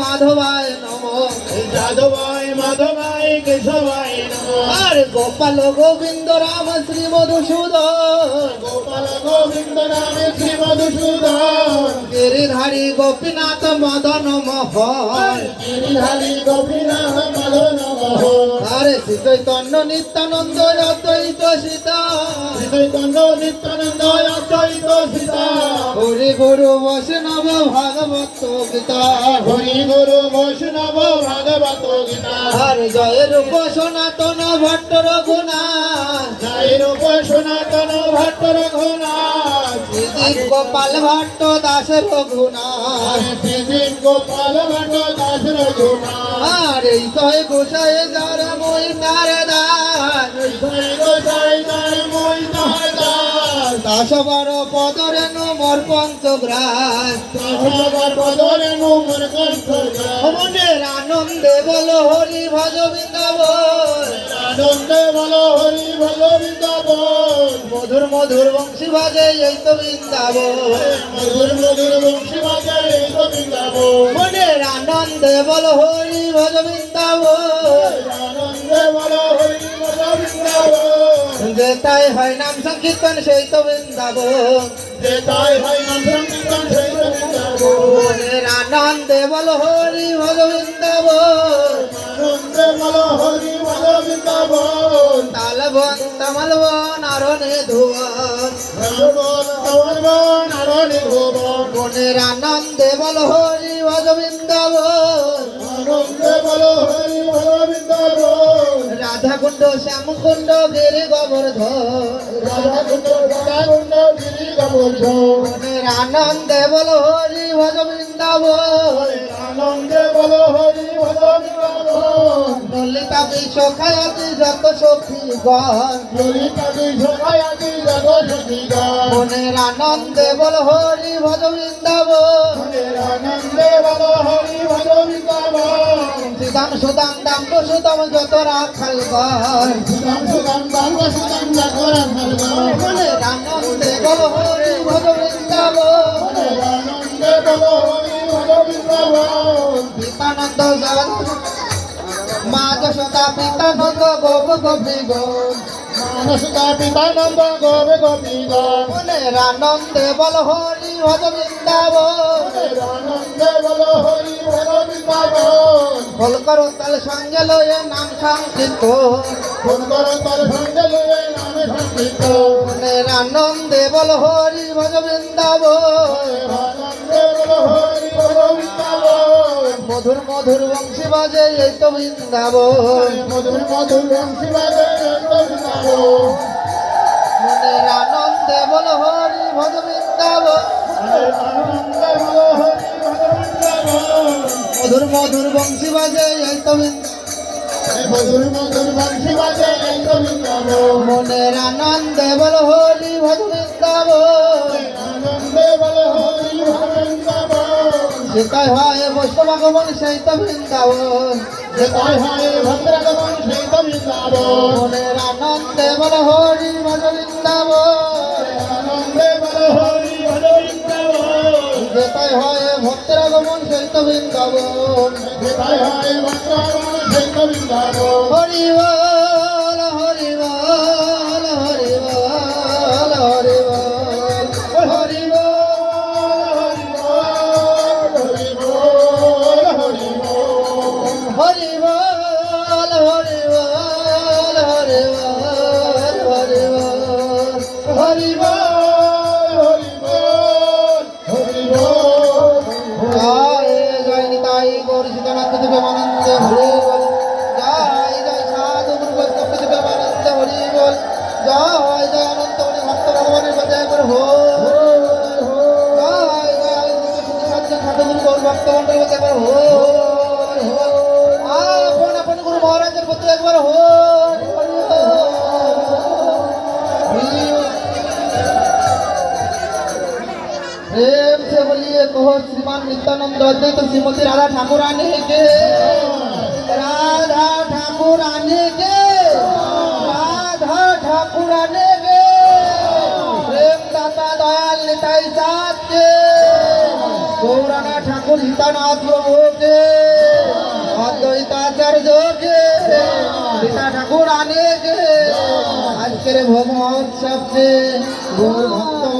মাধবায় নম। যাদবায় মাধবায় কেশবায় নমঃ। আর গোপাল গোবিন্দ রাম শ্রী মধুসূদন। গোপাল গোবিন্দ নামে শ্রী মধুসূদন। গিরিধারী গোপীনাথ মদন মোহন গিরিধারী গোপীনাথ মদন মোহন আরে শ্রী চৈতন্য নিত্যানন্দ অদ্বৈত সীতা। চৈতন্য নিত্যানন্দ অদ্বৈত সীতা। হরি গুরু বৈষ্ণব ভাগবত গীতা। হরি গুরু বৈষ্ণব ভাগবত গীতা। আর জয় রূপ সনাতন ভট্ট রঘুনাথ। জয় রূপ সনাতন ভট্ট রঘুনাথ। শ্রী গোপাল ভট্ট দাস শ্রীদিন গোপাল ভট্ট দাস রঘুনাথ। আর এই জয় গোসাই যার মই তার দাস। জয় পঞ্চগ্রাস। সবার বদলে নুমর কণ্ঠ মনের আনন্দে বলো হরি ভজ বৃন্দাবন। আনন্দে বলো হরি ভজ বৃন্দাবন। মধুর মধুর বংশী বাজে এই তো বৃন্দাবন। মধুর মধুর বংশী বাজায় এই তো বৃন্দাবন। মনের আনন্দে বলো হরি ভজ বৃন্দাবন। আনন্দে বলো বৃন্দাবন যে তাই হয় নাম সংকীর্তন সেই তো বৃন্দাবন। যে তাই হয় নাম সংকীর্তন সেই তো বৃন্দাবন। আনন্দে বলো হরি ভজ বৃন্দাবন। আনন্দে বলো হরি বৃন্দাবন। আরণে ধুবন। আরণে ভুবন মনের আনন্দে বলো হরি ভজ বৃন্দাবন। আনন্দে বলো হরি বৃন্দাবন রাধা কুণ্ড শ্যাম কুণ্ড গিরি গোবর্ধন রাধা কুণ্ড শ্যাম কুণ্ড গিরি গোবর্ধন আনন্দে বলো হরি ভজ বৃন্দাবন আনন্দে বলো হরি ভজ বৃন্দাবন ললিতা বিশ্বখায়াতি যত সখী গণ। ললিতাদি সখায়াতি জগৎ সখীগণ মনের আনন্দে বলো হরি ভজ বৃন্দাবন আনন্দে বলো হরি ভজ বৃন্দাবন সুদাম সুদাম দাম সুদাম যত রাখাল গণ। সুদাম সুদাম বাঙ্গ সুদাম ফলগণ মনের আনন্দে বলো হরি ভজ বৃন্দাবন আনন্দে বলো জগৎ মা যশোদা পিতানন্দ গোপ গোপীগণ মানসুতা পিতানন্দ গোবে গোপীগণ মনের আনন্দে বল হরি ভজ বৃন্দাবন। আনন্দে বলো হরি ভজ বৃন্দাবন বল করো তাল সঙ্গে লয়ে নাম সংকীর্ত ফোন করো তার সঙ্গে লয়ে নামে সংকীর্ত মনের আনন্দে বল হরি ভজ বৃন্দাবন আনন্দে বলো হরি মধুর মধুর বংশী বাজে এই তো বৃন্দাবন। মধুর মধুর বংশী বাজে বৃন্দাবন। মনের আনন্দে বল হরি ভজ বৃন্দাবন বৃন্দাবন। মধুর মধুর বংশী বাজে এই তো মধুর মধুর বংশী বাজে বৃন্দাবন। মনের আনন্দে বল হরি ভজ বৃন্দাবন আনন্দে বলো হরি বৃন্দাবন হয় বৈষ্ণব আগমন সেই তো বৃন্দাবন। যেতাই হয় ভদ্রাগমন সেই তো বৃন্দাবন। মনের আনন্দে বল হরি ভজ বৃন্দাবন আনন্দে বলো হরি ভজ বৃন্দাবন যেটাই হয় ভক্তের সেই তো বৃন্দাবন। যেতাই হয় ভদ্রাগমন সেই তো বৃন্দাবন। হরি बोलिए कहो श्रीमान नित्यानंद अद्वैत श्रीमती राधा ठाकुर आने के राधा ठाकुर आने के राधा ठाकुर आने के प्रेम दाता दयाल निताई साथ के गौराना ठाकुर ঠাকুর সীতানাথ প্রভুকে অদ্বৈতাচার্যকে সীতা ঠাকুর আনেকে আজকের ভোগ মহোৎসবকে গৌর ভক্ত মণ্ডলীকে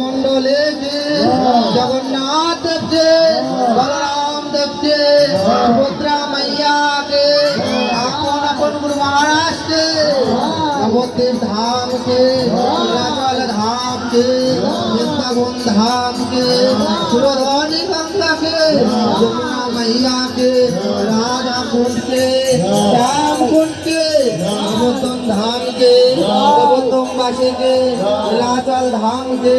जगन्नाथ देव जय बलराम देव जय सुभद्रा मैया के अपन अपन गुरु महाराज के, नवोदय धाम के नीलाचल धाम के, वृंदावन धाम के, सुरधनी गंगा के जमुना मैया के, राधा कुंड के, श्याम कुंड के नवोदय বাসীকে নীলাচল ধামকে,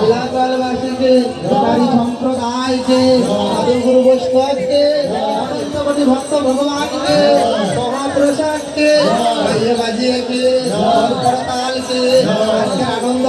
নীলাচল বাসীকে, তারি সম্প্রদায়কে আদিগুরু বৈষ্ণবকে অনন্তপতি ভক্ত ভগবানকে, মহাপ্রসাদকে বাজিয়ে বাজিয়ে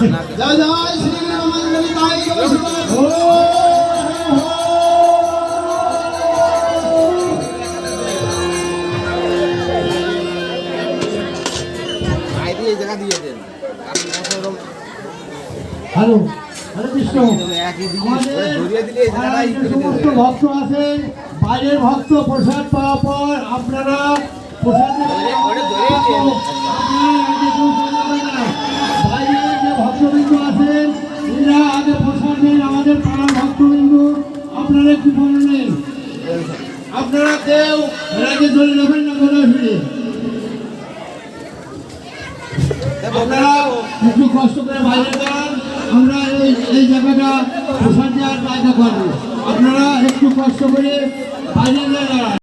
জয় জয় শ্রী হ্যালো হরে কৃষ্ণ সমস্ত ভক্ত আছে বাইরের ভক্ত প্রসাদ পাওয়ার পর আপনারা প্রসাদ নেন আমাদের পাড়ার ভক্তবৃন্দ, আপনারা একটু মনে নেন। আপনারা কেউ এরাকে ধরে নেবেন না ঘোরা ফিরে। আপনারা একটু কষ্ট করে বাইরে যান, আমরা এই এই জায়গাটা প্রসাদ দেওয়ার জায়গা করব। আপনারা একটু কষ্ট করে বাইরে দাঁড়ান।